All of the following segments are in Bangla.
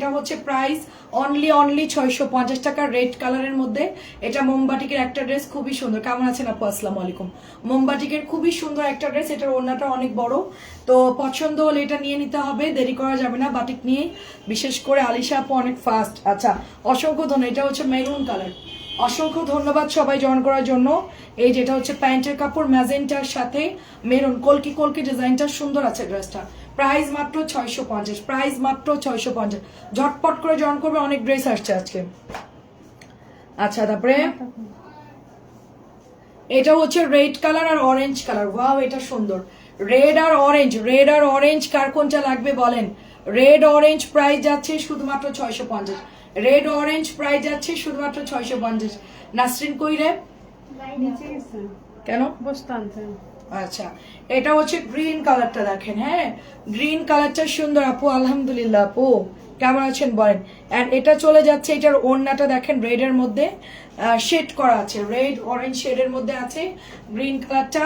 এটা হচ্ছে প্রাইস অনলি অনলি ছয়শো পঞ্চাশ টাকার রেড কালারের মধ্যে। এটা মোমবাটিকের একটা ড্রেস খুবই সুন্দর। কেমন আছেন আপু? আসসালাম আলাইকুম। মোমবাটিকের খুবই সুন্দর একটা ড্রেস এটার ওড়নাটা অনেক বড়। তো পছন্দ হলে এটা নিয়ে নিতে হবে। দেরি করা যাবে না বাটিক নিয়ে। বিশেষ করে আলিশা আপু অনেক ফাস্ট আচ্ছা অসংখ্য ধন্য এটা হচ্ছে মেরুন কালার অসংখ্য ধন্যবাদ সবাই জয়েন করার জন্য। এই যেটা হচ্ছে প্যান্টের কাপড় ম্যাজেন্টার সাথে মেরুন কলকি কলকি ডিজাইনটা সুন্দর আছে ড্রেসটা প্রাইস মাত্র ছয়শো পঞ্চাশ প্রাইস মাত্র ছয়শো পঞ্চাশ। ঝটপট করে জয়েন করবে অনেক ড্রেস আসছে আজকে। আচ্ছা তারপরে? এটা হচ্ছে রেড কালার আর অরেঞ্জ কালার ওয়াও এটা সুন্দর। রেড আর অরেঞ্জ রেড আর অরেঞ্জ কার কোনটা লাগবে বলেন? রেড অরেঞ্জ প্রাইস যাচ্ছে শুধুমাত্র ছয়শো পঞ্চাশ। রেড অরেঞ্জ প্রাইস যাচ্ছে শুধুমাত্র ছয়শো পঞ্চাশ। নাসরিন কই রে? নিচে গেছে কেন? বসতে আনতে। আচ্ছা এটা হচ্ছে গ্রিন কালারটা দেখেন হ্যাঁ? গ্রিন কালারটা সুন্দর, আপু, আলহামদুলিল্লাহ, আপু। কেমন আছেন বলেন? অ্যান্ড এটা চলে যাচ্ছে, এটার ওড়নাটা দেখেন রেড এর মধ্যে। শেড করা আছে। রেড অরেঞ্জ শেডের মধ্যে আছে। গ্রিন কালারটা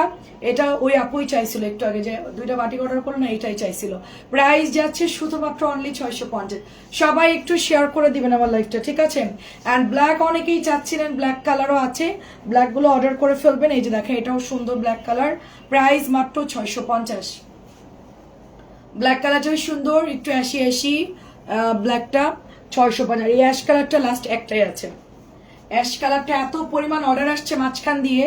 এটা ওই আপুই চাইছিল একটু আগে যে দুইটা বাটি অর্ডার করল না, এটাই চাইছিল। প্রাইস যাচ্ছে শুধুমাত্র অনলি ছয়শো পঞ্চাশ। সবাই একটু শেয়ার করে দিবেন আমার লাইফটা ঠিক আছে? অ্যান্ড ব্ল্যাক অনেকেই চাচ্ছিলেন ব্ল্যাক কালারও আছে। ব্ল্যাকগুলো অর্ডার করে ফেলবেন। এই যে দেখেন, এটাও সুন্দর ব্ল্যাক কালার প্রাইস মাত্র ছয়শো পঞ্চাশ। ব্ল্যাক কালারটাও সুন্দর, একটু অ্যাশি অ্যাশি ব্ল্যাকটা ছয়শো পঞ্চাশ। এই অ্যাশ কালারটা লাস্ট একটাই আছে। অ্যাশ কালারটা এত পরিমাণ অর্ডার আসছে মাঝখান দিয়ে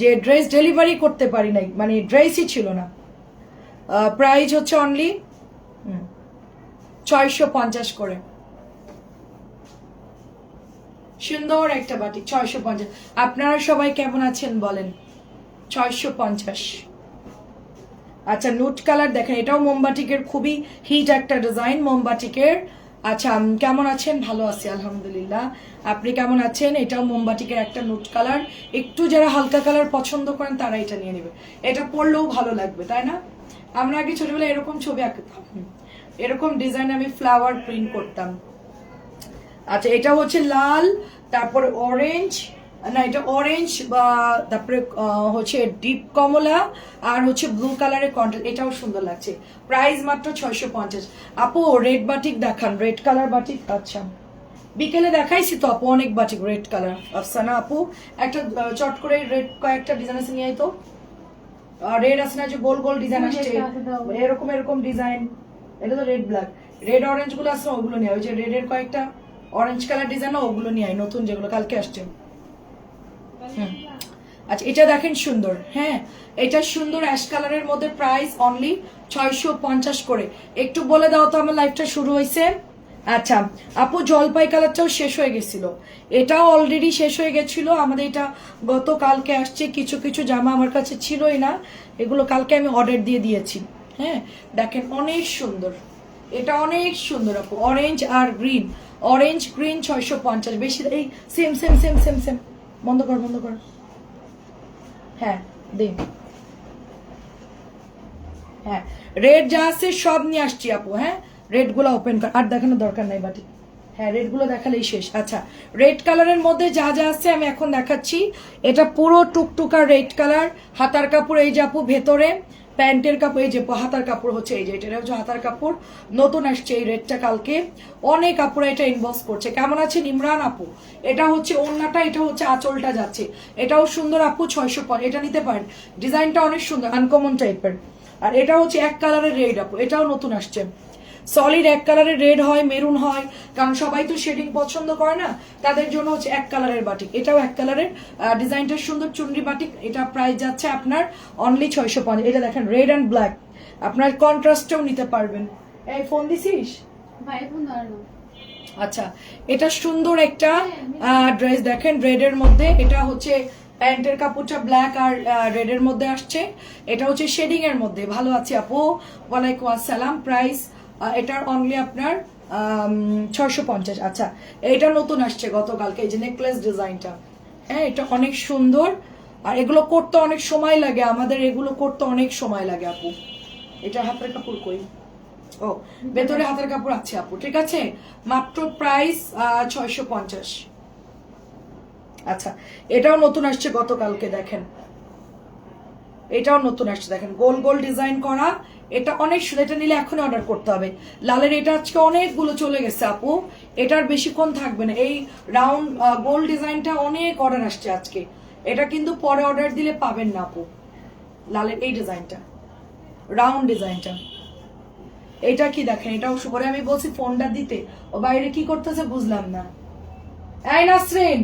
যে ড্রেস ডেলিভারি করতে পারি নাই। মানে ড্রেসই ছিল না। প্রাইস হচ্ছে অনলি ছয়শো পঞ্চাশ করে। সুন্দর একটা বাটি, ছয়শো পঞ্চাশ। আপনারা সবাই কেমন আছেন বলেন? ছয়শো পঞ্চাশ। আচ্ছা নুট কালার দেখেন, এটাও মোমবাটিকের খুবই হিট একটা ডিজাইন মোমবাটিকের আচ্ছা কেমন আছেন? ভালো আছি, আলহামদুলিল্লাহ। আপনি কেমন আছেন? এটাও মোমবাটিকের একটা নোট কালার। একটু যারা হালকা কালার পছন্দ করেন, তারা এটা নিয়ে নেবে। এটা পরলেও ভালো লাগবে, তাই না? আমরা আগে ছোটবেলায় এরকম ছবি আঁকতাম। এরকম ডিজাইন আমি ফ্লাওয়ার প্রিন্ট করতাম। আচ্ছা এটা হচ্ছে লাল, তারপরে অরেঞ্জ না এটা অরেঞ্জ বা তারপরে হচ্ছে ডিপ কমলা আর হচ্ছে ব্লু কালারের কন্ট্রাস্ট এটাও সুন্দর লাগছে। প্রাইস মাত্র ছয়শো পঞ্চাশ। আপু রেড বাটিক দেখান রেড কালার বাটিক আচ্ছা। বিকেলে দেখাইছি তো আপু অনেক বাটিক রেড কালার আফসানা আপু একটা চট করে রেড কয়েকটা ডিজাইন আছে নিয়ে তো। রেড আছে না যে গোল গোল ডিজাইন আসছে। আছে এরকম এরকম ডিজাইন এটা তো রেড ব্ল্যাক রেড অরেঞ্জগুলো আছে ওগুলো নিয়ে ওই যে রেড এর কয়েকটা অরেঞ্জ কালার ডিজাইন ওগুলো নিয়ে আয় নতুন যেগুলো কালকে আসছে। আচ্ছা এটা দেখেন সুন্দর হ্যাঁ? এটা সুন্দর অ্যাশ কালারের মধ্যে প্রাইস অনলি ছয়শো পঞ্চাশ করে। একটু বলে দাও তো আমার লাইফটা শুরু হয়েছে। আচ্ছা আপু, জলপাই কালারটাও শেষ হয়ে গেছিল। এটাও অলরেডি শেষ হয়ে গেছিল। আমাদের এটা গতকালকে আসছে, কিছু কিছু জামা আমার কাছে ছিলই না। এগুলো কালকে আমি অর্ডার দিয়ে দিয়েছি হ্যাঁ? দেখেন, অনেক সুন্দর। এটা অনেক সুন্দর, আপু। অরেঞ্জ আর গ্রিন অরেঞ্জ গ্রিন ছয়শো পঞ্চাশ। বেশি, এই same same same same same বন্ধ কর বন্ধ কর। হ্যাঁ দে। হ্যাঁ রেড যা আছে সব নিয়ে আসছি আপু হ্যাঁ? রেডগুলা ওপেন কর। আর দেখানোর দরকার নাই বাটি। হ্যাঁ রেডগুলো দেখালেই শেষ। আচ্ছা রেড কালারের মধ্যে যা যা আছে আমি এখন দেখাচ্ছি। এটা পুরো টুকটুকা রেড কালার হাতার কাপড় এই যে আপু ভেতরে, প্যান্টের কাপড়, এই যে হাতার কাপড় হচ্ছে এই যে, এটা হচ্ছে হাতার কাপড়। নতুন আসছে এই রেডটা কালকে। অনেক আপুরা এটা ইনবক্স করছে। কেমন আছে নিমরান আপু? এটা হচ্ছে ওন্নাটা এটা হচ্ছে আঁচলটা যাচ্ছে। এটাও সুন্দর আপু, ছয়শো এটা নিতে পারেন। ডিজাইনটা অনেক সুন্দর আনকমন টাইপের আর এটা হচ্ছে এক কালারের রেড আপু, এটাও নতুন আসছে। সলিড এক কালারের রেড হয় মেরুন হয় কারণ সবাই তো শেডিং পছন্দ করে না তাদের জন্য হচ্ছে এক কালারের বাটিক এটাও এক কালারের ডিজাইনটা সুন্দর চুনরি বাটিক এটা প্রাইস যাচ্ছে আপনার অনলি ছয়শো পঞ্চাশ। এটা দেখেন রেড অ্যান্ড ব্ল্যাক আপনার কন্ট্রাস্টও নিতে পারবেন। এই ফোন দিছিস? আচ্ছা এটা সুন্দর একটা ড্রেস দেখেন রেড এর মধ্যে এটা হচ্ছে প্যান্টের কাপড়টা ব্ল্যাক আর রেড এর মধ্যে আসছে। এটা হচ্ছে শেডিং এর মধ্যে। ভালো আছে আপু। ওয়ালাইকুম আসসালাম। প্রাইস এটার অনলি আপনার ছয়শো পঞ্চাশ। আচ্ছা এটা নতুন আসছে গতকালকে, এই যে নেকলেস ডিজাইনটা হ্যাঁ এটা অনেক সুন্দর। আর এগুলো করতে অনেক সময় লাগে, আমাদের এগুলো করতে অনেক সময় লাগে, আপু। এটা হাতের কাপড় কই? ও, ভেতরে হাতের কাপড় আছে, আপু, ঠিক আছে? মাত্র প্রাইস ছয়শো পঞ্চাশ। আচ্ছা এটাও নতুন আসছে গতকালকে, দেখেন। এটাও নতুন আসছে, দেখেন, গোল গোল ডিজাইন করা এটা অনেক এটা নিলে এখন অর্ডার করতে হবে। লালের এটা আজকে অনেকগুলো চলে গেছে আপু। এটার বেশিক্ষণ থাকবে না। এই রাউন্ড গোল ডিজাইনটা অনেক অর্ডার আসছে আজকে। এটা কিন্তু পরে অর্ডার দিলে পাবেন না আপু। লালের এই ডিজাইনটা রাউন্ড ডিজাইনটা এটা কি দেখেন? এটাও শুভরে আমি বলছি ফোনটা দিতে। ও বাইরে কি করতেছে বুঝলাম না। এই নাসরিন!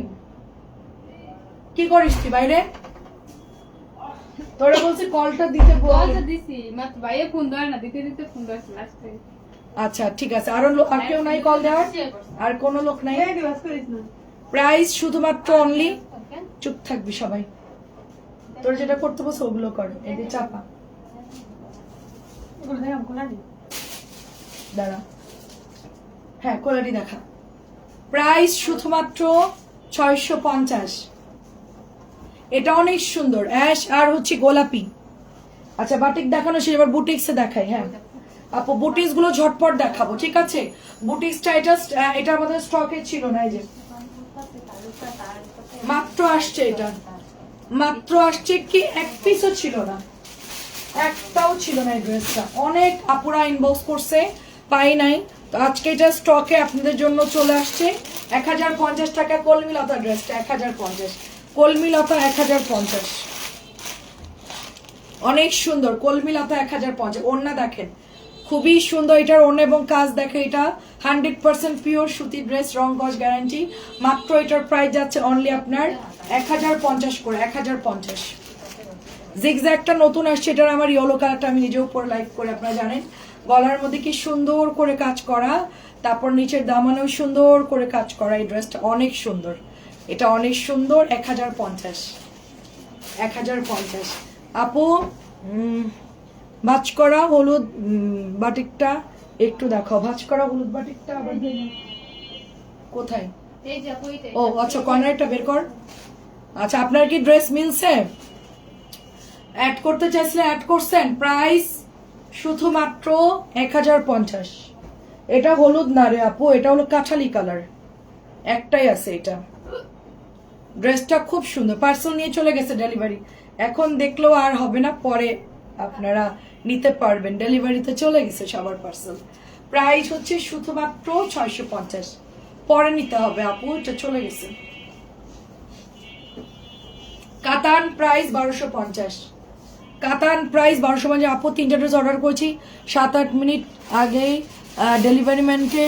কি করিস তুই বাইরে? তোরা বলছি কলটা দিতে কলটা দিছি মাত্র ভাইয়া ফোন ধরে না দিতে দিতে ফোন ধরছে লাস্টে আচ্ছা ঠিক আছে। আরও লোক আর কেউ নাই কল দেওয়ার? আর কোনো লোক নাই? দিবাস করিস না। প্রাইস শুধুমাত্র অনলি চুপ থাকবি সবাই। তোর যেটা করতে বসে ওগুলো কর। এদের চাপা। দাঁড়া। হ্যাঁ কোয়ালিটি দেখা। প্রাইস শুধুমাত্র ছয়শো পঞ্চাশ। এটা অনেক সুন্দর। অ্যাশ আর হচ্ছে গোলাপি। আচ্ছা বাটিক দেখানো শেষ। এবার বুটিক্সে দেখাই হ্যাঁ। আপু বুটিক্সগুলো ঝটপট দেখাবো, ঠিক আছে? বুটিক্সটা এটা এটা আমাদের স্টকে ছিল না, এই যে। মাত্র আসছে এটা। মাত্র আসছে কি? এক পিসও ছিল না। একটাও ছিল না এই ড্রেসটা অনেক আপুরা ইনবক্স করছে, পাই নাই। তো আজকে এটা স্টকে আপনাদের জন্য চলে আসছে। এক হাজার পঞ্চাশ টাকা কলমি লতা ড্রেসটা এক হাজার পঞ্চাশ। কলমি লতা এক হাজার পঞ্চাশ। অনেক সুন্দর কলমি লতা এক হাজার পঞ্চাশ। ওড়না দেখেন, খুবই সুন্দর এটার ওড়না এবং কাজ দেখে এটা। হান্ড্রেড পার্সেন্ট পিওর সুতি ড্রেস, রং গজ গ্যারান্টি। মাত্র এটার প্রাইস যাচ্ছে অনলি আপনার এক হাজার পঞ্চাশ করে, এক হাজার পঞ্চাশ। জিগজ্যাগটা নতুন আসছে, এটার আমার ইয়েলো কালারটা আমি নিজেও পরে লাইক করে আপনারা জানেন। গলার মধ্যে কি সুন্দর করে কাজ করা, তারপর নিচের দামানেও সুন্দর করে কাজ করা এই ড্রেসটা অনেক সুন্দর। এটা অনেক সুন্দর এক হাজার পঞ্চাশ। এক হাজার পঞ্চাশ। আপু ভাজ করা হলুদ বাটিকটা একটু দেখাও। ভাজ করা হলুদ বাটিকটা আবার কোথায়? ও আচ্ছা কর্নারটা বের কর। আচ্ছা আপনার কি ড্রেস মিলছে? অ্যাড করতে চাইছিলেন অ্যাড করছেন। প্রাইস শুধুমাত্র এক হাজার পঞ্চাশ। এটা হলুদ না রে আপু এটা হলো কাঠালি কালার একটাই আছে এটা। ড্রেসটা খুব সুন্দর। পার্সেল নিয়ে চলে গেছে ডেলিভারি এখন দেখলেও আর হবে না, পরে আপনারা নিতে পারবেন। ডেলিভারিতে চলে গেছে সবার পার্সেল প্রাইস হচ্ছে শুধুমাত্র ছয়শো পঞ্চাশ। পরে নিতে হবে আপু, এটা চলে গেছে। কাতান প্রাইস বারোশো পঞ্চাশ। কাতান প্রাইস বারোশো পঞ্চাশ। আপু, তিনটা ড্রেস অর্ডার করেছি। সাত আট মিনিট আগেই ডেলিভারি ম্যানকে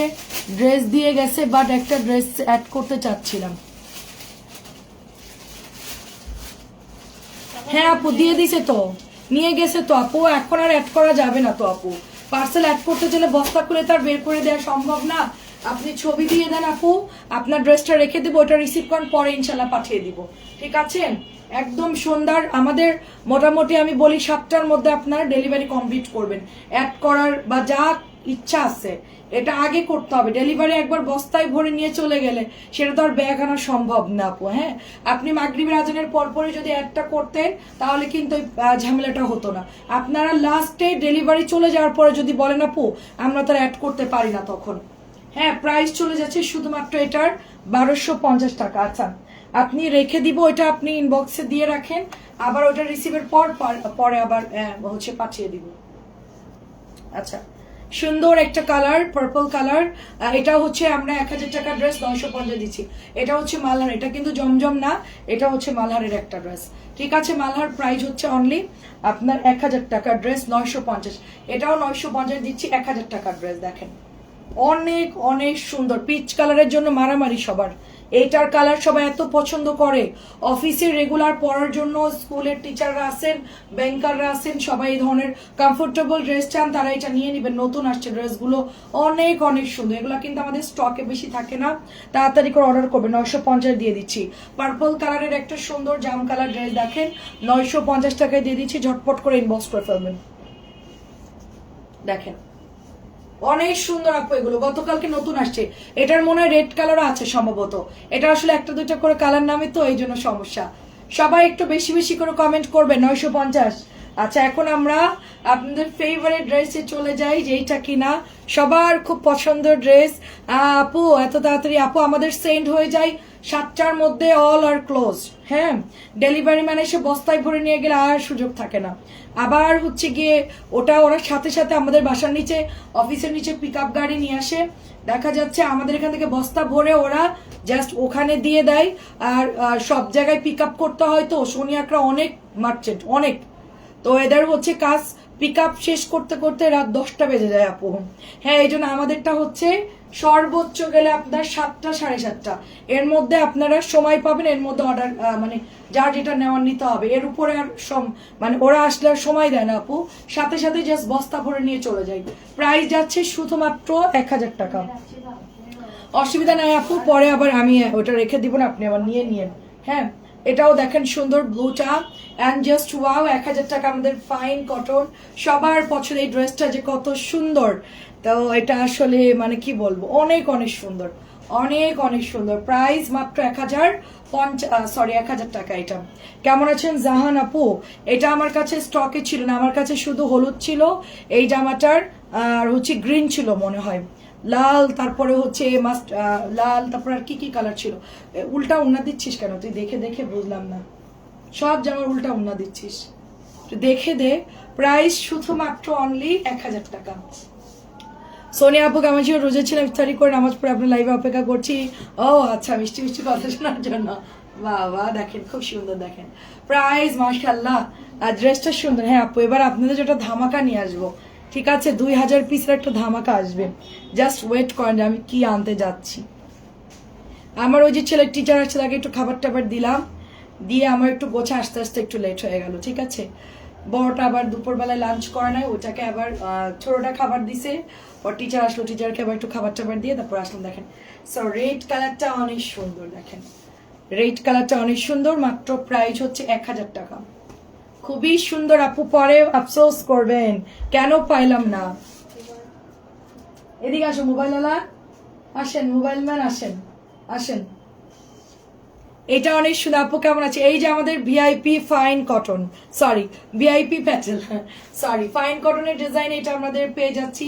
ড্রেস দিয়ে গেছে বাট একটা ড্রেস অ্যাড করতে চাচ্ছিলাম। হ্যাঁ আপু, দিয়ে দিছে তো। নিয়ে গেছে তো আপু, এখন আর অ্যাড করা যাবে না তো আপু। পার্সেল অ্যাড করতে চাইলে বস্তা খুলে তার বের করে দেওয়া সম্ভব না। আপনি ছবি দিয়ে দেন আপু, আপনার ড্রেসটা রেখে দেবো, ওটা রিসিভ করেন পরে ইনশাল্লাহ পাঠিয়ে দিব। ঠিক আছে? একদম সন্ধ্যার আমাদের মোটামুটি আমি বলি সাতটার মধ্যে আপনারা ডেলিভারি কমপ্লিট করবেন। অ্যাড করার বা যা ইচ্ছা আছে। এটা আগে করতে হবে। ডেলিভারি একবার বস্তায় ভরে নিয়ে চলে গেলে সেটা তো আর ব্যাগ আনা সম্ভব না আপু হ্যাঁ? আপনি মাগরিবের আজানের পরপরই যদি অ্যাডটা করতেন, তাহলে কিন্তু ওই ঝামেলাটা হতো না। আপনারা লাস্টে ডেলিভারি চলে যাওয়ার পরে যদি বলেন আপু, আমরা তো অ্যাড করতে পারি না তখন। হ্যাঁ প্রাইস চলে যাচ্ছে শুধুমাত্র এটার বারোশো পঞ্চাশ টাকা। আচ্ছা আপনি রেখে দিব, ওইটা আপনি ইনবক্সে দিয়ে রাখেন। আবার ওটা রিসিভের পর, পর- আবার হচ্ছে পাঠিয়ে দিব। আচ্ছা সুন্দর একটা কালার পার্পল কালার। এটা হচ্ছে আমরা এক হাজার টাকা ড্রেস নয়শো পঞ্চাশ দিচ্ছি। এটা হচ্ছে মালহার, এটা কিন্তু জমজম না, এটা হচ্ছে মালহারের একটা ড্রেস ঠিক আছে, মালহার প্রাইস হচ্ছে অনলি আপনার এক হাজার টাকা ড্রেস নয়শো পঞ্চাশ। এটাও নয়শো পঞ্চাশ দিচ্ছি এক হাজার টাকার ড্রেস দেখেন। অনেক অনেক সুন্দর। পিচ কালারের জন্য মারামারি সবার। এইটার কালার সবাই এত পছন্দ করে। অফিসে রেগুলার পড়ার জন্য স্কুলের টিচাররা আসেন ব্যাংকাররা আসেন সবাই এই ধরনের কমফোর্টেবল ড্রেস চান, তারা এটা নিয়ে নেবেন। নতুন আসছে ড্রেসগুলো অনেক অনেক সুন্দর। এগুলো কিন্তু আমাদের স্টকে বেশি থাকে না। তাড়াতাড়ি করে অর্ডার করবেন। নয়শো পঞ্চাশ দিয়ে দিচ্ছি। পার্পল কালারের একটা সুন্দর জাম কালার ড্রেস দেখেন। নয়শো পঞ্চাশ টাকায় দিয়ে দিচ্ছি। ঝটপট করে ইনবক্স করে ফেলবেন। দেখেন। অনেক সুন্দর আপু এগুলো। গতকালকে নতুন আসছে। এটার মনে হয় রেড কালারও আছে সম্ভবত। এটা আসলে একটা, দুইটা করে কালার নামে তো এই জন্য সমস্যা। সবাই একটু বেশি বেশি করে কমেন্ট করবে, নয়শো পঞ্চাশ। আচ্ছা এখন আমরা আপনাদের ফেভারিট ড্রেসে চলে যাই, যেইটা কিনা সবার খুব পছন্দের ড্রেস আপু, এত তাড়াতাড়ি, আপু, আমাদের সেন্ড হয়ে যায় সাতটার মধ্যে অল আর ক্লোজ হ্যাঁ ডেলিভারি ম্যান এসে বস্তায় ভরে নিয়ে গেলে আর সুযোগ থাকে না। আবার হচ্ছে গিয়ে ওটা ওরা সাথে সাথে আমাদের বাসার নিচে, অফিসের নিচে পিক গাড়ি নিয়ে আসে। দেখা যাচ্ছে আমাদের এখান থেকে বস্তা ভরে ওরা জাস্ট ওখানে দিয়ে দেয়। আর সব জায়গায় পিক করতে হয় তো সোনিয়াকরা অনেক মার্চেন্ট অনেক। তো এদের হচ্ছে কাজ পিক শেষ করতে করতে রাত দশটা বেজে যায় আপু। হ্যাঁ এই জন্য আমাদেরটা হচ্ছে সর্বোচ্চ গেলে আপনার সাতটা, সাড়ে সাতটা। এর মধ্যে আপনারা সময় পাবেন, এর মধ্যে অর্ডার মানে যার যেটা নেওয়ার নিতে হবে। এর উপরে আর মানে ওরা আসলে আর সময় দেয় না আপু। সাথে সাথে জাস্ট বস্তা ভরে নিয়ে চলে যায়। প্রাইস যাচ্ছে শুধুমাত্র এক হাজার টাকা। অসুবিধা নাই আপু, পরে আবার আমি ওটা রেখে দিব না, আপনি আবার নিয়ে নিয়েন। হ্যাঁ এটাও দেখেন সুন্দর ব্লুটা অ্যান্ড জাস্ট ওয়াও এক হাজার টাকা আমাদের ফাইন কটন সবার পছন্দ এই ড্রেসটা যে কত সুন্দর। তো এটা আসলে মানে কি বলব, অনেক অনেক সুন্দর। অনেক অনেক সুন্দর। প্রাইস মাত্র এক হাজার পঞ্চাশ সরি এক হাজার টাকা এটা। কেমন আছেন জাহান আপু? এটা আমার কাছে স্টকে ছিল না। আমার কাছে শুধু হলুদ ছিল, এই জামাটার, আর হচ্ছে গ্রিন ছিল মনে হয়। লাল, তারপরে হচ্ছে মাস্ট লাল, তারপরে আর কি কি কালার ছিল? উল্টা উন্না দিচ্ছিস কেন? তুই দেখে দেখে বুঝলাম না। সব জামার উল্টা উন্না দিচ্ছিস। দেখে দে। প্রাইস শুধুমাত্র অনলি এক হাজার টাকা। সোনিয়া আপু, কেমন ছিল রোজা ছিলাম ইফতারি করে নামাজ পড়ে আপনার লাইভে অপেক্ষা করছি। ও আচ্ছা মিষ্টি মিষ্টি কথা শোনার জন্য। বাহ দেখেন, খুব সুন্দর দেখেন। প্রাইস মাশাল্লাহ আর ড্রেসটা সুন্দর। হ্যাঁ আপু, এবার আপনাদের যেটা ধামাকা নিয়ে আসব। ঠিক আছে, দুই হাজার পিসের একটা ধামাকা আসবে। জাস্ট ওয়েট করেন আমি কি আনতে যাচ্ছি। আমার ওই যে ছেলের টিচার আছে, তাকে একটু খাবার টাবার দিলাম। দিয়ে আমার একটু গোছা, আস্তে আস্তে একটু লেট হয়ে গেল, ঠিক আছে? বড়টা আবার দুপুরবেলায় লাঞ্চ করে নাই ওটাকে আবার ছোটটা খাবার দিছে। ওর টিচার আসলো টিচারকে আবার একটু খাবার টাবার দিয়ে তারপর আসলাম, দেখেন। সো রেড কালারটা অনেক সুন্দর, দেখেন। রেড কালারটা অনেক সুন্দর, মাত্র প্রাইস হচ্ছে এক হাজার টাকা। খুবই সুন্দর, আপু পরে আফসোস করবেন। কেন পাইলাম না? এদিকে আসো মোবাইল আলা আসেন মোবাইল ম্যান আসেন। আসেন। এটা অনেক সুন্দর আপু কেমন আছে? এই যে আমাদের VIP fine cotton sorry VIP Patel sorry fine কটনের ডিজাইন এটা আমাদের পেয়ে যাচ্ছি।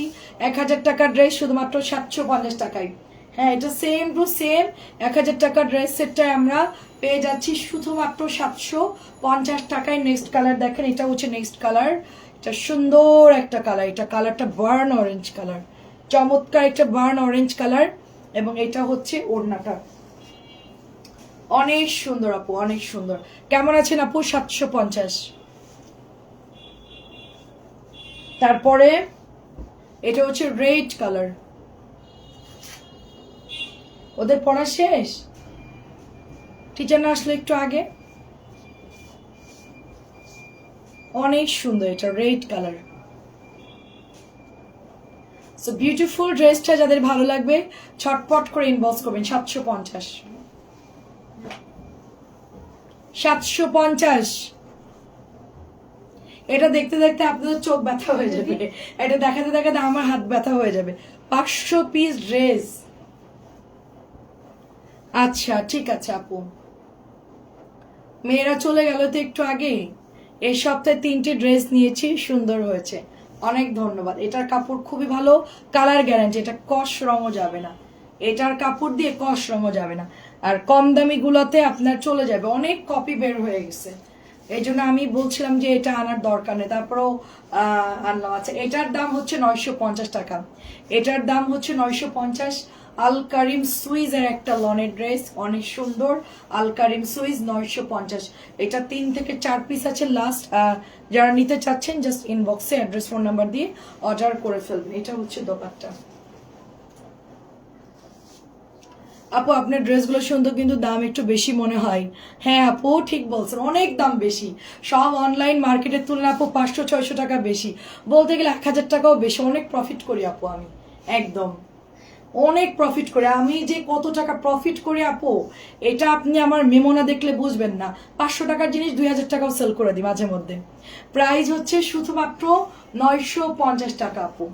এক হাজার টাকার ড্রেস শুধুমাত্র সাতশো পঞ্চাশ টাকায়। হ্যাঁ এটা সেম টু সেম এক হাজার টাকার ড্রেস সেটটাই আমরা পেয়ে যাচ্ছি শুধুমাত্র সাতশো পঞ্চাশ টাকায়। নেক্সট কালার দেখেন এটা হচ্ছে নেক্সট কালার এটা সুন্দর একটা কালার এটা কালারটা বার্ন অরেঞ্জ কালার চমৎকার একটা বার্ন অরেঞ্জ কালার এবং এটা হচ্ছে ওড়নাটা। অনেক সুন্দর আপু, অনেক সুন্দর। কেমন আছেন আপু? সাতশো পঞ্চাশ। তারপরে, এটা হচ্ছে রেড কালার। ওদের পড়া শেষ? টিচার না আসলে একটু আগে? অনেক সুন্দর এটা, রেড কালার। সো বিউটিফুল ড্রেসটা যাদের ভালো লাগবে, ছটপট করে ইনবক্স করবেন, সাতশো পঞ্চাশ। সাতশো পঞ্চাশ। এটা দেখতে দেখতে আপনাদের চোখ ব্যথা হয়ে যাবে। এটা দেখাতে দেখাতে আমার হাত ব্যথা হয়ে যাবে। পাঁচশো পিস ড্রেস। আচ্ছা ঠিক আছে আপু। মেয়েরা চলে গেল তো একটু আগে। এই সপ্তাহে তিনটি ড্রেস নিয়েছি সুন্দর হয়েছে। অনেক ধন্যবাদ। এটার কাপড় খুবই ভালো। কালার গ্যারান্টি এটা কস রঙও যাবে না। এটার কাপড় দিয়ে কস রঙও যাবে না। আর কম দামি গুলোতে আপনার চলে যাবে। অনেক কপি বের হয়ে গেছে। এই জন্য আমি বলছিলাম যে এটা আনার দরকার নেই। তারপরেও আনলাম। আচ্ছা এটার দাম হচ্ছে নয়শো পঞ্চাশ টাকা। এটার দাম হচ্ছে নয়শো পঞ্চাশ। আল কারিম সুইজ এর একটা লনের ড্রেস। অনেক সুন্দর। আল কারিম সুইজ নয়শো পঞ্চাশ। এটা তিন থেকে চার পিস আছে লাস্ট যারা নিতে চাচ্ছেন জাস্ট ইনবক্সে অ্যাড্রেস ফোন নাম্বার দিয়ে অর্ডার করে ফেলবেন। এটা হচ্ছে দোকানটা আপু, আপনার ড্রেসগুলো সুন্দর কিন্তু দাম একটু বেশি মনে হয়। হ্যাঁ আপু, ঠিক বলছেন, অনেক দাম বেশি। সব অনলাইন মার্কেটের তুলনায় আপু পাঁচশো, ছয়শো টাকা বেশি। বলতে গেলে এক হাজার টাকাও বেশি। অনেক প্রফিট করি আপু আমি, একদম। অনেক প্রফিট করে। আমি যে কত টাকা প্রফিট করি আপু, এটা আপনি আমার মেমোনা দেখলে বুঝবেন না। পাঁচশো টাকার জিনিস দুই হাজার টাকাও সেল করে দিই মাঝে মধ্যে। প্রাইস হচ্ছে শুধুমাত্র নয়শো পঞ্চাশ টাকা আপু।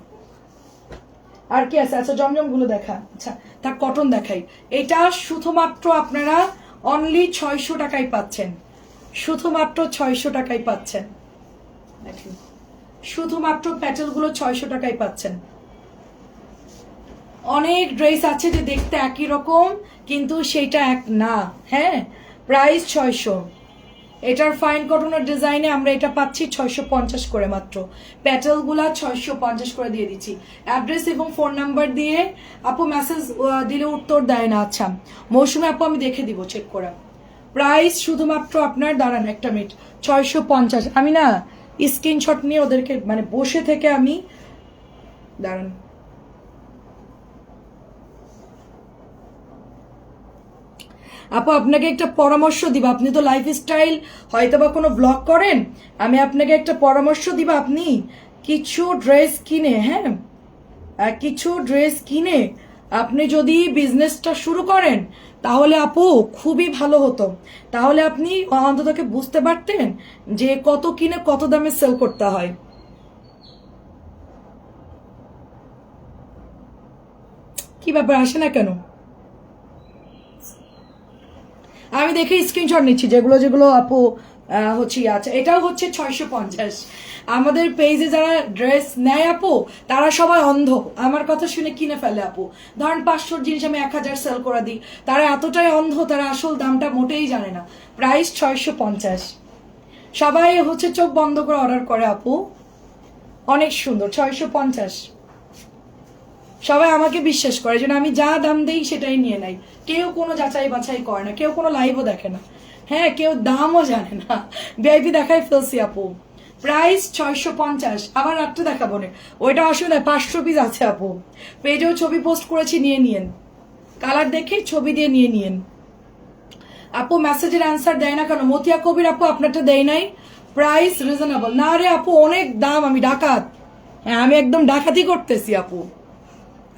আর কি আছে? আচ্ছা জমজমগুলো দেখা। আচ্ছা তার কটন দেখাই। এটা শুধুমাত্র আপনারা অনলি ছয়শো টাকায় পাচ্ছেন। শুধুমাত্র ছয়শো টাকায় পাচ্ছেন। শুধুমাত্র প্যাটেলগুলো ছয়শো টাকায় পাচ্ছেন। অনেক ড্রেস আছে যে দেখতে একই রকম কিন্তু সেটা এক না। হ্যাঁ প্রাইস ছয়শো। এটার ফাইন কটনের ডিজাইনে আমরা এটা পাচ্ছি ছয়শো পঞ্চাশ করে মাত্র। প্যাটেলগুলা ছয়শো পঞ্চাশ করে দিয়ে দিচ্ছি। অ্যাড্রেস এবং ফোন নাম্বার দিয়ে আপু মেসেজ দিলে উত্তর দেয় না। আচ্ছা মৌসুমে আপু আমি দেখে দিব চেক করে। প্রাইস শুধুমাত্র আপনার, দাঁড়ান একটা মিনিট ছয়শো পঞ্চাশ। আমি না স্ক্রিনশট নিয়ে ওদেরকে মানে বসে থেকে আমি, দাঁড়ান। আপু, আপনাকে একটা পরামর্শ দিব। আপনি তো লাইফস্টাইল হয়তো বা কোনো ব্লগ করেন। আমি আপনাকে একটা পরামর্শ দিব। আপনি কিছু ড্রেস কিনে হ্যাঁ? কিছু ড্রেস কিনে আপনি যদি বিজনেসটা শুরু করেন, তাহলে আপু খুবই ভালো হতো। তাহলে আপনি অন্ততকে বুঝতে পারতেন যে কত কিনে কত দামে সেল করতে হয়। কি ব্যাপার, আসে না কেন? আমি দেখে স্ক্রিনশট নিচ্ছি, যেগুলো যেগুলো আপু হচ্ছে আছে। এটাও হচ্ছে ছয়শো পঞ্চাশ। আমাদের পেজে যারা ড্রেস নেয় আপু, তারা সবাই অন্ধ। আমার কথা শুনে কিনে ফেলে আপু। ধরেন পাঁচশোর জিনিস আমি এক হাজার সেল করে দিই। তারা এতটাই অন্ধ, তারা আসল দামটা মোটেই জানে না। প্রাইস ছয়শো পঞ্চাশ। সবাই হচ্ছে চোখ বন্ধ করে অর্ডার করে আপু। অনেক সুন্দর, ছয়শো পঞ্চাশ। সবাই আমাকে বিশ্বাস করে যেন আমি যা দাম দেই সেটাই নিয়ে নেই। কেউ কোনো যাচাই বাছাই করে না, কেউ কোনো লাইভও দেখে না। হ্যাঁ কেউ দামও জানে না। ভিআইপি দেখাই ফেলছি আপু। প্রাইস ছয়শো পঞ্চাশ, আবার রাত্রে দেখাবো না। ওইটা আসলে পাঁচশো পিস আছে আপু। পেজেও ছবি পোস্ট করেছি, নিয়ে নিয়েন। কালার দেখে ছবি দিয়ে নিয়ে নিয়েন। আপু মেসেজের অ্যান্সার দেয় না কেন? মতিয়া কবির আপু আপনারটা দেয় নাই? প্রাইস রিজনেবল না রে আপু, অনেক দাম, আমি ডাকাত। হ্যাঁ আমি একদম ডাকাতি করতেছি আপু।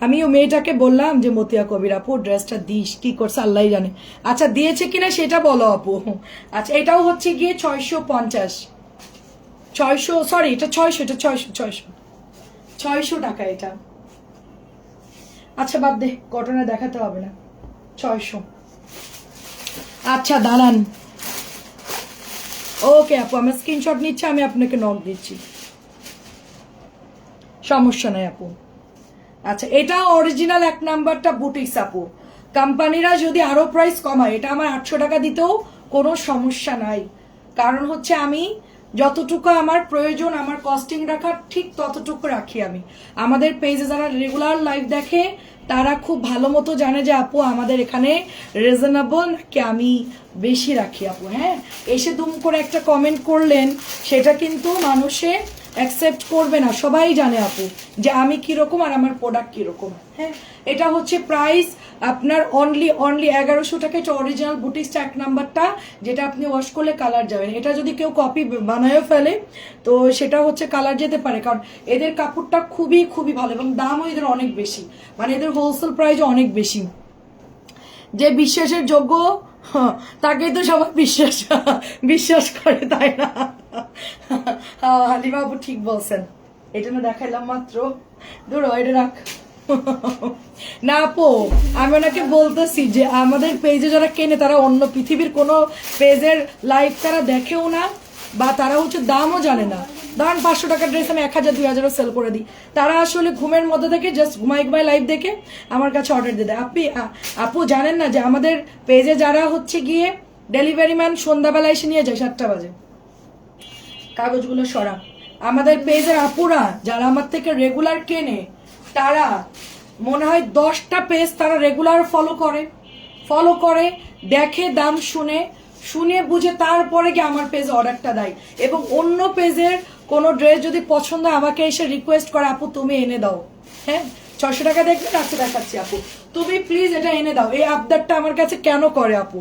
আমি ও মেয়েটাকে বললাম যে, মতিয়া কবির আপু ড্রেসটা দিস, কি করছে আল্লাহ জানে। আচ্ছা দিয়েছে কিনা সেটা বলো আপু। আচ্ছা এটাও হচ্ছে গিয়ে ছয়শো পঞ্চাশ। ছয়শো সরি এটা ছয়শো এটা ছয়শো ছয়শো। ছয়শো টাকা এটা। আচ্ছা বাদ দে, ঘটনা দেখাতে হবে না। ছয়শো। আচ্ছা দাঁড়ান। ওকে আপু, আমার স্ক্রিনশট নিচ্ছে, আমি আপনাকে নক দিচ্ছি। সমস্যা নাই আপু। আচ্ছা এটা অরিজিনাল এক নাম্বারটা বুটিক্স আপু কোম্পানিরা যদি আরও প্রাইস কমায়, এটা আমার আটশো টাকা দিতেও কোনো সমস্যা নাই। কারণ হচ্ছে আমি যতটুকু আমার প্রয়োজন, আমার কস্টিং রাখার, ঠিক ততটুকু রাখি আমি। আমাদের পেজে যারা রেগুলার লাইভ দেখে, তারা খুব ভালো মতো জানে যে, আপু, আমাদের এখানে রিজনেবল নাকি আমি বেশি রাখি, আপু। হ্যাঁ এসে দুম করে একটা কমেন্ট করলেন, সেটা কিন্তু মানুষে অ্যাকসেপ্ট করবে না। সবাই জানে আপু যে আমি কীরকম আর আমার প্রোডাক্ট কীরকম। হ্যাঁ। এটা হচ্ছে প্রাইস আপনার অনলি অনলি এগারোশো টাকা এটা অরিজিনাল বুটিক্সটা এক নাম্বারটা যেটা আপনি ওয়াশ করলে কালার যাবেন এটা যদি কেউ কপি বানায়ও ফেলে তো সেটা হচ্ছে কালার যেতে পারে। কারণ এদের কাপড়টা খুবই খুবই ভালো এবং দামও এদের অনেক বেশি। মানে এদের হোলসেল প্রাইসও অনেক বেশি। যে বিশ্বাসের যোগ্য তাকেই তো সবাই বিশ্বাস বিশ্বাস করে, তাই না? হালিবাবু ঠিক বলছেন। এটা না দেখাইলাম মাত্র। দূর এটা রাখ। না আপু, আমি ওনাকে বলতেছি যে আমাদের পেজে যারা কেনে, তারা অন্য পৃথিবীর কোনো পেজের লাইভ তারা দেখেও না, বা তারা হচ্ছে দামও জানে না। ধরেন পাঁচশো টাকার ড্রেস আমি এক হাজার, দুই হাজারও সেল করে দিই। তারা আসলে ঘুমের মধ্যে থেকে জাস্ট ঘুমাই ঘুমাই লাইভ দেখে আমার কাছে অর্ডার দিয়ে দেয়। আপনি আপু জানেন না যে আমাদের পেজে যারা হচ্ছে গিয়ে ডেলিভারি ম্যান সন্ধ্যাবেলা এসে নিয়ে যায় সাতটা বাজে। কাগজগুলো সরা আমাদের পেজের আপুরা, যারা আমার থেকে রেগুলার কেনে, তারা মনে হয় দশটা পেজ তারা রেগুলার ফলো করে। ফলো করে, দেখে, দাম শুনে শুনে বুঝে তারপরে কি আমার পেজে অর্ডারটা দেয়। এবং অন্য পেজের কোনো ড্রেস যদি পছন্দ আমাকে এসে রিকোয়েস্ট করে, আপু, তুমি এনে দাও। হ্যাঁ? ছশো টাকা দেখবে আজকে দেখাচ্ছি, আপু। তুমি প্লিজ এটা এনে দাও। এই আবদারটা আমার কাছে কেন করে, আপু?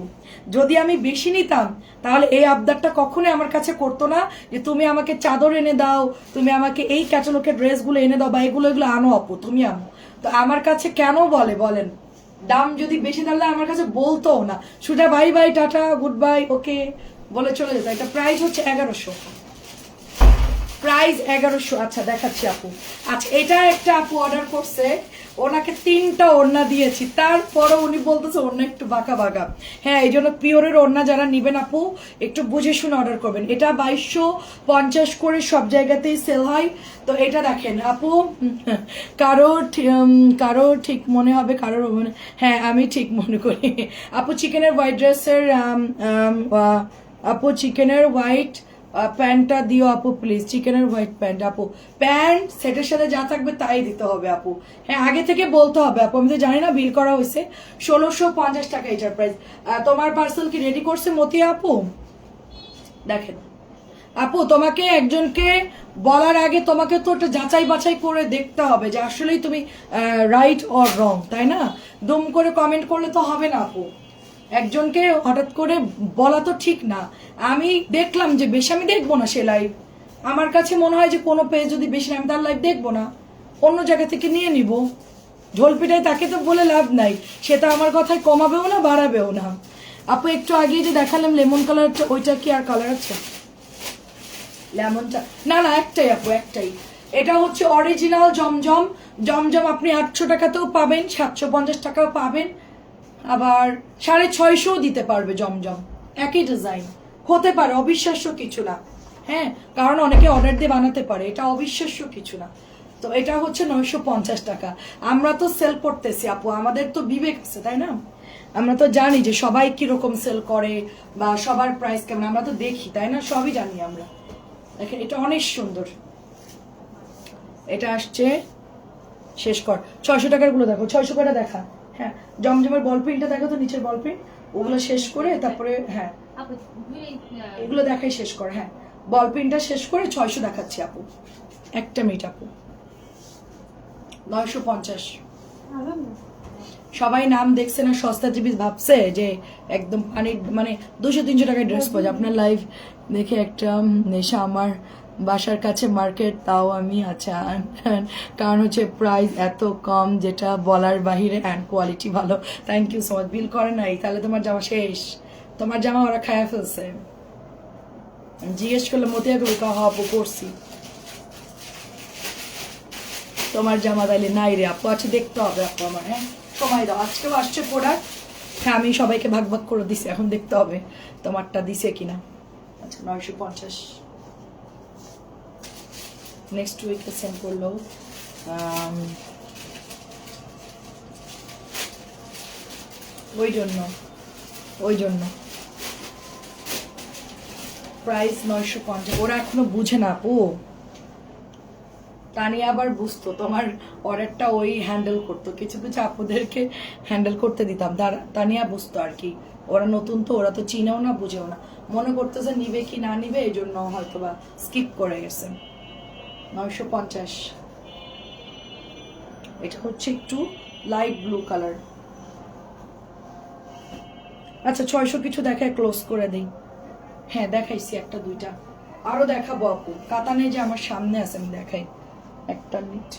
যদি আমি বেশি নিতাম, তাহলে এই আবদারটা কখনোই আমার কাছে করতো না যে, তুমি আমাকে চাদর এনে দাও, তুমি আমাকে এই ক্যাটালগের ড্রেসগুলো এনে দাও বা এগুলো এগুলো আনো, আপু, তুমি আনো। তো আমার কাছে কেন বলে, বলেন? দাম যদি বেশি তাহলে আমার কাছে বলতো না। সুটা bye bye, tata, good bye, okay. বলে চলে যেত। এটা প্রাইস হচ্ছে এগারোশো। প্রাইস এগারোশো। আচ্ছা দেখাচ্ছি আপু। আচ্ছা এটা একটা আপু অর্ডার করছে। ওনাকে তিনটা ওড়না দিয়েছি। তারপরও উনি বলতেছে ওড়না একটু বাঁকা বাঁকা। হ্যাঁ এই জন্য পিওরের ওড়না যারা নিবেন আপু, একটু বুঝে শুনে অর্ডার করবেন। এটা বাইশশো পঞ্চাশ করে সব জায়গাতেই সেল হয়। তো এটা দেখেন আপু, কারও কারও ঠিক মনে হবে কারোর মনে হ্যাঁ আমি ঠিক মনে করি। আপু চিকেনের হোয়াইট ড্রেসের আপু চিকেনের হোয়াইট প্যান্টটা দিও আপু প্লিজ চিকেনের হোয়াইট প্যান্ট আপু। প্যান্ট সেটের সাথে যা থাকবে তাই দিতে হবে, আপু। হ্যাঁ আগে থেকে বলতে হবে, আপু, আমি তো জানি না বিল করা হয়েছে। ষোলোশো পঞ্চাশ টাকা এটার প্রাইস তোমার পার্সেল কি রেডি করছে মতিয়া আপু? দেখেন। আপু, তোমাকে একজনকে বলার আগে তোমাকে তো ওটা যাচাই বাছাই করে দেখতে হবে যে আসলেই তুমি রাইট অর রং তাই না? দুম করে কমেন্ট করলে তো হবে না, আপু। একজনকে হঠাৎ করে বলা তো ঠিক না। আমি দেখলাম যে বেশি আমি দেখব না সে লাইভ আমার কাছে মনে হয় যে কোনো পেজ যদি বেশি আমি তার লাইভ দেখব না। অন্য জায়গা থেকে নিয়ে নিব। ঝোলপিটায় তাকে তো বলে লাভ নাই। সে তো আমার কথায় কমাবেও না, বাড়াবেও না। আপু, একটু আগে যে দেখালাম লেমন কালারটা ওইটা কি আর কালার আছে? লেমনটা না না, একটাই আপু, একটাই। এটা হচ্ছে অরিজিনাল জমজম। জমজম আপনি আটশো টাকাতেও পাবেন, সাতশো পঞ্চাশ টাকাও পাবেন। আবার সাড়ে ছয়শও দিতে পারবে জমজম। একই ডিজাইন হতে পারে, অবিশ্বাস্য কিছু না। হ্যাঁ কারণ অনেকে অর্ডার দিয়ে বানাতে পারে, এটা অবিশ্বাস্য কিছু না। তো এটা হচ্ছে নয়শো পঞ্চাশ টাকা। আমরা তো সেল করতেছি, আপু, আমাদের তো বিবেক আছে, তাই না? আমরা তো জানি যে সবাই কীরকম সেল করে বা সবার প্রাইস কেমন, আমরা তো দেখি, তাই না? সবই জানি আমরা। দেখেন, এটা অনেক সুন্দর। এটা আসছে, শেষ কর। ছয়শো টাকারগুলো দেখো, ছয়শো করে দেখা। হ্যাঁ জমজমের বল প্রিন্টটা দেখো তো নিচের বল প্রিন্ট ওগুলো শেষ করে তারপরে হ্যাঁ। এগুলো দেখাই শেষ কর হ্যাঁ। বল প্রিন্টটা শেষ করে ছয়শো দেখাচ্ছি আপু। একটা মিনিট আপু। নয়শো পঞ্চাশ। সবাই নাম দেখছে না সস্তা জিবি ভাবছে যে একদম পানির মানে দুশো তিনশো টাকায় ড্রেস পাওয়া যায় আপনার লাইফ দেখে একটা নেশা আমার বাসার কাছে মার্কেট তাও আমি আচ্ছা কারণ হচ্ছে প্রাইস এত কম যেটা বলার বাহিরে অ্যান্ড কোয়ালিটি ভালো। Thank you so much bill করে নাই, তাহলে তোমার জামা শেষ। তোমার জামা ওরা খায়া ফেলছে। জিজ্ঞেস করলে মতিয়া কবি হব করছি তোমার জামা তাইলে নাই রে, আপু। আচ্ছা দেখতে হবে আপু আমার হ্যাঁ? সময় দাও। আজকেও আসছে প্রোডাক্ট হ্যাঁ আমি সবাইকে ভাগ ভাগ করে দিছি, এখন দেখতে হবে তোমারটা দিছে কিনা। আচ্ছা নয়শো পঞ্চাশ। নেক্সট উইকে সেন্ড করল। ওই জন্য ওই জন্য। প্রাইস নয়শো পঞ্চাশ, ওরা এখনও বুঝে না, আপু। তানিয়া আবার বুঝতো, তোমার অর্ডারটা ওই হ্যান্ডেল করতো। কিছু কিছু আপুদেরকে হ্যান্ডেল করতে দিতাম তা নিয়ে বুঝতো আর কি। ওরা নতুন তো, ওরা তো চিনেও না, বুঝেও না। মনে করতো যে নিবে কি না নিবে, এই জন্য হয়তো বা স্কিপ করে গেছে। নয়শো পঞ্চাশ। এটা হচ্ছে একটু লাইট ব্লু কালার আচ্ছা ছয়শো কিছু দেখায় ক্লোজ করে দেই। হ্যাঁ দেখাইছি একটা, দুইটা। আরও দেখাবো আপু। কাতানে যে আমার সামনে আছে, আমি দেখাই। একটা মিনিট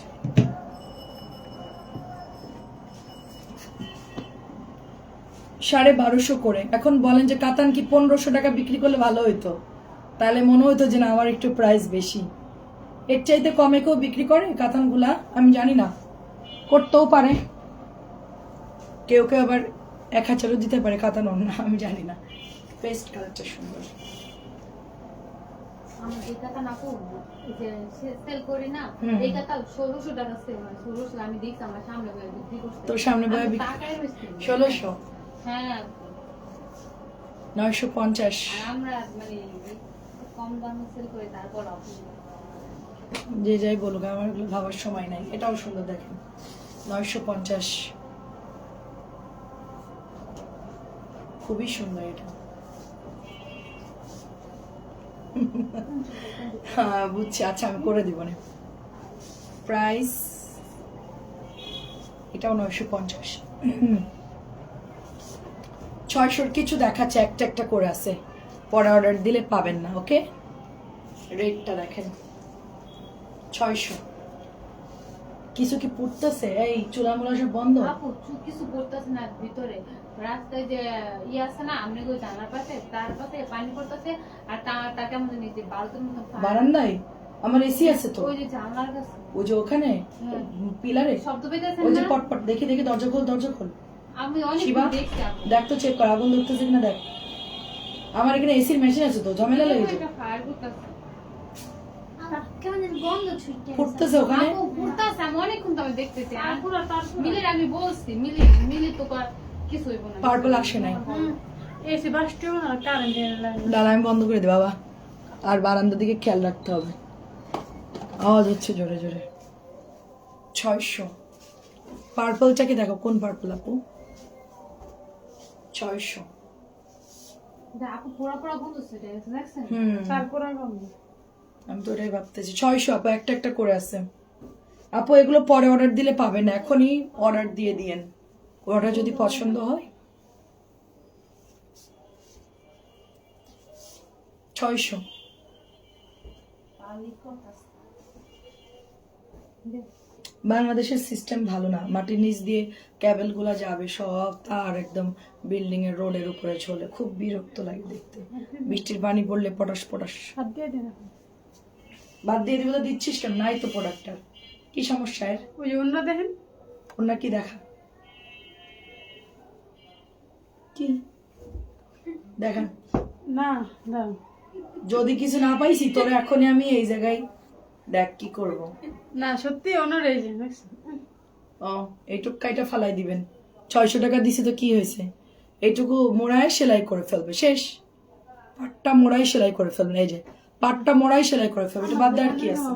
সাড়ে বারোশো করে। এখন বলেন যে কাতান কি পনেরোশো টাকা বিক্রি করলে ভালো হইতো? তাহলে মনে হতো যে না, আমার একটু প্রাইস বেশি। এর চাইতে কমে কেউ বিক্রি করে? কাতানগুলা আমি জানি না। করতেও পারে। কেউ কেউ আবার এক হাজারও দিতে পারে কাতান না আমি জানি না। পেস্ট কালারটা সুন্দর। ষোলোশো হয়। সামনে ষোলোশো? হ্যাঁ। নয়শো পঞ্চাশ। আমরা মানে কম দামে সেল করি তারপর যে যাই বলুক, আমার এগুলো ভাবার সময় নাই। এটাও সুন্দর দেখেন। নয়শো পঞ্চাশ। খুবই সুন্দর এটা। হ্যাঁ বুঝছি। আচ্ছা আমি করে দিব না। প্রাইস এটাও নয়শো পঞ্চাশ। ছয়শোর কিছু দেখাচ্ছে, একটা একটা করে আছে। পরে অর্ডার দিলে পাবেন না, ওকে? রেটটা দেখেন। ছয়শো। কিছু কি পুড়তেছে? এই চুলা মুলা সব বন্ধ? আপু কিছু পড়তেছে না ভিতরে। রাস্তায় যে ইয়ে আছে না ওই জানার পাশে তার পাশে পানি পড়তেছে আর তার কেমন জানি যে বালতির মতো বারান্দায়? আমার এসি আছে তো। ওই যে জানলার কাছে। ওই যে ওখানে? হ্যাঁ। পিলারে? শব্দ ওই যে পটপট দেখে দেখে দরজা খোল দরজা খোল। আমি অনেক শিবা দেখ তো চেক কর আগুন ধরতেছে কিনা দেখ। আমার এখানে এসির মেশিন আছে তো ঝামেলা লেগেছে। ফায়ার করতেছে। গন্ধ ছুটে ফুটতেছে ওখানে? ফুটতেছে আমি অনেকক্ষণ তো দেখতেছি। আর মিলের আমি বলছি মিলি মিলি তো কর- কিছু হইব না। পার্পল আসে নাই। এসি বাসটিও না কারেন্টের দাঁড়া আমি বন্ধ করে দিই বাবা। আর বারান্দার দিকে খেয়াল রাখতে হবে। আওয়াজ হচ্ছে জোরে জোরে। ছয়শো। পার্পলটাকে দেখো? কোন পার্পল আপু? ছয়শো। আপু পোড়া পোড়া বন্ধ সেটা দেখছেন? হুম। তারপর আর গন্ধ। আমি তো ওটাই ভাবতেছি। ছয়শো, আপু, একটা একটা করে আছে। আপু, এগুলো পরে অর্ডার দিলে পাবেন, এখনই অর্ডার দিয়ে দিয়েন। অর্ডার যদি পছন্দ হয়। ছয়শো। বাংলাদেশের সিস্টেম ভালো না। মাটির নিচ দিয়ে ক্যাবেলগুলা যাবে, সব তার একদম বিল্ডিং এর রোডের উপরে চলে খুব বিরক্ত লাগে দেখতে। বৃষ্টির পানি পড়লে পটাশ পটাশ হাত দিয়ে দেন এখন। বাদ দিয়ে দিবে তো দিচ্ছিস কেন? নাই তো প্রোডাক্টটা কি সমস্যা এর? ওই যে অন্য দেখেন। ওনার কি দেখা? কি? দেখা। না দাও যদি কিছু না পাইছি তোরে এখনই আমি এই জায়গায় দেখ কি করব। না সত্যি অন্যর এই যে? ও এইটুক কাইটা ফালাই দিবেন। ছয়শো টাকা দিছি তো কি হয়েছে? এইটুকু মোড়ায় সেলাই করে ফেলবে শেষ। পাটটা মোড়াই সেলাই করে ফেলবেন এই যে। পাটটা মোড়াই সেলাই করে ফেলবে এটা বাদ দেওয়ার কি আছে?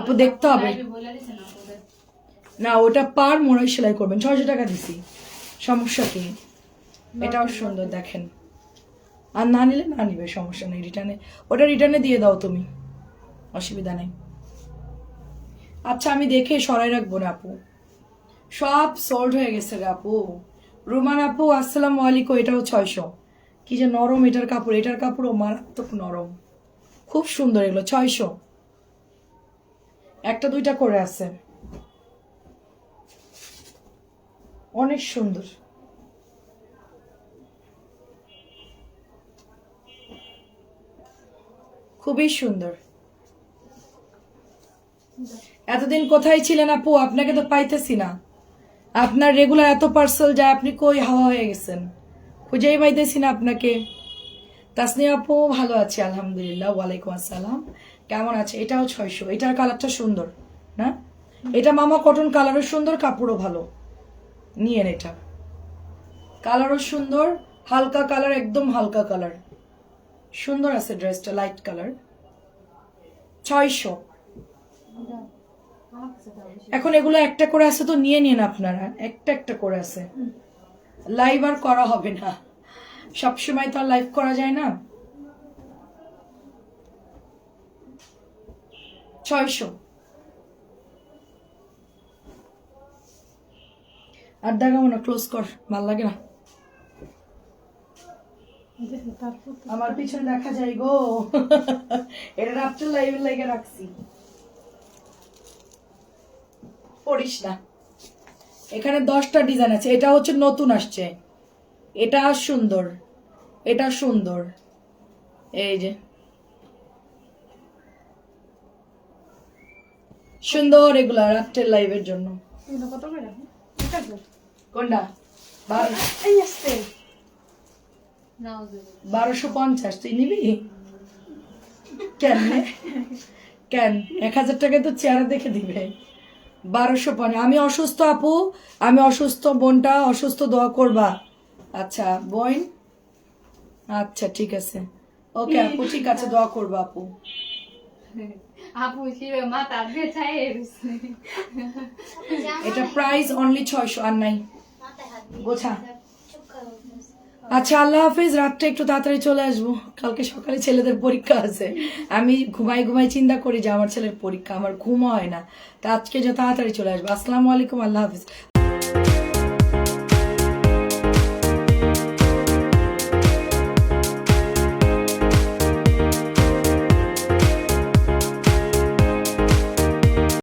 আপু দেখতে হবে। না ওটা পার মোড়াই সেলাই করবেন ছয়শো টাকা দিছি। সমস্যা কি? এটাও সুন্দর দেখেন। আর না নিলে না নিবে সমস্যা নেই রিটার্নে। ওটা রিটার্নে দিয়ে দাও তুমি। অসুবিধা নেই। আচ্ছা আমি দেখে সরাই রাখব না আপু। সব সোল্ড হয়ে গেছে রে আপু। রুমান আপু আসসালামু আলাইকুম এটাও ছয়শো। কি যে নরম এটার কাপড়, এটার কাপড়ও মারাত্মক নরম। খুব সুন্দর এগুলো, ছয়শো। একটা, দুইটা করে আছে। অনেক সুন্দর। খুবই সুন্দর। এতদিন কোথায় ছিলেন আপু? আপনাকে তো পাইতেছি না। আপনার রেগুলার এত পার্সেল যায়, আপনি কই হাওয়া হয়ে গেছেন? খুঁজেই পাইতেছি না আপনাকে। তাসনিয়া আপু ভালো আছে, আলহামদুলিল্লাহ, ওয়ালাইকুম আসসালাম। কেমন আছে? এটাও ছয়শো। এটার কালারটা সুন্দর, না? এটা মামা কটন কালারও সুন্দর, কাপড়ও ভালো। নিয়েন এটা। কালারও সুন্দর, হালকা কালার, একদম হালকা কালার। সুন্দর আছে ড্রেসটা, লাইট কালার। ছয়শো। এখন এগুলো একটা করে আছে তো নিয়ে নিন আপনারা। একটা একটা করে আছে। লাইভ আর করা হবে না। সব সময় তো আর লাইভ করা যায় না। ছয়শো। আর দেখাবো না ক্লোজ কর, ভালো লাগে না। আমার পিছনে দেখা যায় গো। এটা রাত্রে লাইভের লাগে রাখছি। পড়িস না। এখানে দশটা ডিজাইন আছে। এটা হচ্ছে নতুন আসছে। এটা সুন্দর। এটা সুন্দর। এই যে। সুন্দর এগুলা রাত্রের লাইভের জন্য। কত করে। কোনটা? বারোশো পঞ্চাশ। তুই নিবি? কেন? কেন? এক হাজার টাকা তো চেহারা দেখে দিবে। বারোশো পনেরো। আমি অসুস্থ আপু। আমি অসুস্থ বোনটা অসুস্থ দোয়া করবা। আচ্ছা বোন? আচ্ছা ঠিক আছে। ওকে আপু ঠিক আছে দোয়া করবা আপু। এটা প্রাইস অনলি ছয়শো আর নাই। গোছা। চুপ করো। আচ্ছা আল্লাহ হাফিজ, রাতটা একটু তাড়াতাড়ি চলে আসব। কালকে সকালে ছেলেদের পরীক্ষা আছে। আমি ঘুমাই ঘুমাই চিন্তা করি যে আমার ছেলের পরীক্ষা, আমার ঘুম হয় না। তা আজকে যে তাড়াতাড়ি চলে আসব। আসসালামু আলাইকুম, আল্লাহ হাফিজ।